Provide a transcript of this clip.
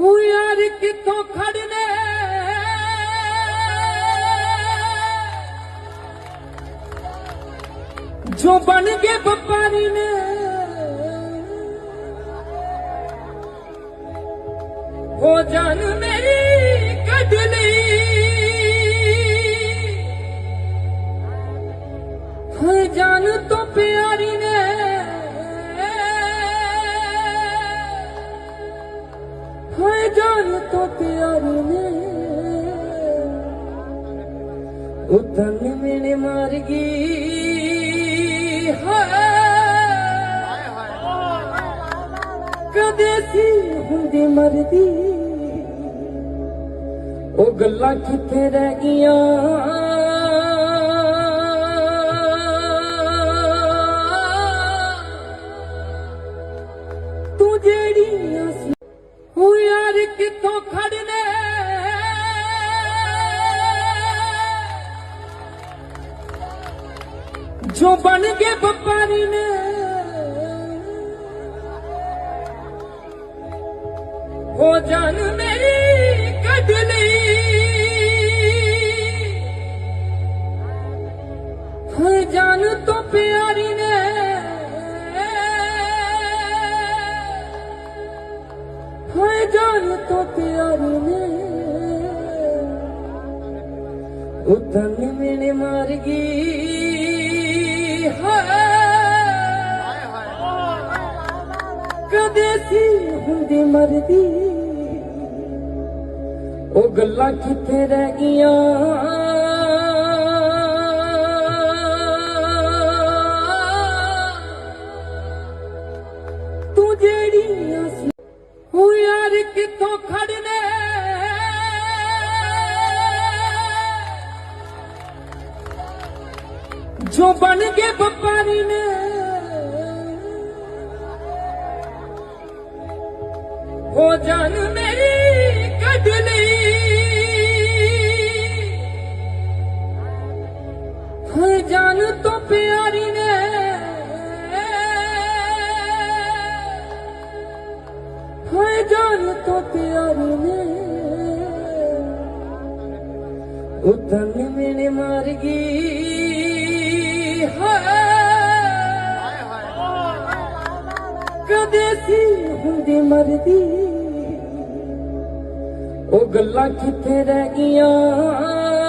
ਹੋ ਯਾਰ ਕਿੱਥੋਂ ਖੜਨੇ ਜੋ ਬਣ ਕੇ ਵਪਾਰੀ ਨੇ ਹੋ ਜਾਨ ਮੇਰੀ ਕੱਢ ਲਈ ਹੋ ਜਾਨ ਤੋਂ ਪਿਆਰੀ ਜਾਨ ਤੋਂ ਪਿਆਰੀ ਨੇ। ਉਤਨ ਮੈਨੇ ਮਾਰ ਗਈ। ਹੈ ਕਦੇ ਸੀ ਹੁੰਦੀ ਮਰਦੀ। ਉਹ ਕਿੱਥੋਂ ਖੜਨੇ। ਜੋ ਬਣ ਕੇ ਵਪਾਰੀ ਨੇ। ਹੋ ਜਾਨ ਮੇਰੀ ਕੱਢ ਲਈ। ਹੋ ਜਾਨ ਤੋਂ ਪਿਆਰੀ ਨੇ। ਉਤਨ ਮੈਨੇ ਮਾਰ ਗਈ ਹੈ ਕਦੇ ਸੀ ਹੁੰਦੀ ਮਰਦੀ। ਉਹ ਗੱਲਾਂ ਕਿੱਥੇ ਰਹਿ ਗਈਆਂ। ਕਿੱਥੋਂ ਖੜਨੇ? ਜੋ ਬਣ ਕੇ ਵਪਾਰੀ ਨੇ ਉਹ ਜਾਨ ਮੇਰੀ ਕੱਢ ਲਈ। ਹੋ ਜਾਨ ਜਾਨ ਤੋਂ ਪਿਆਰੀ ਨੇ। ਉਤਨ ਮੈਨੇ ਮਾਰ ਗਈ ਹੈ ਕਦੇ ਸੀ ਹੁੰਦੀ ਮਰਦੀ। ਉਹ ਗੱਲਾਂ ਕਿੱਥੇ ਰਹਿ ਗਈਆਂ?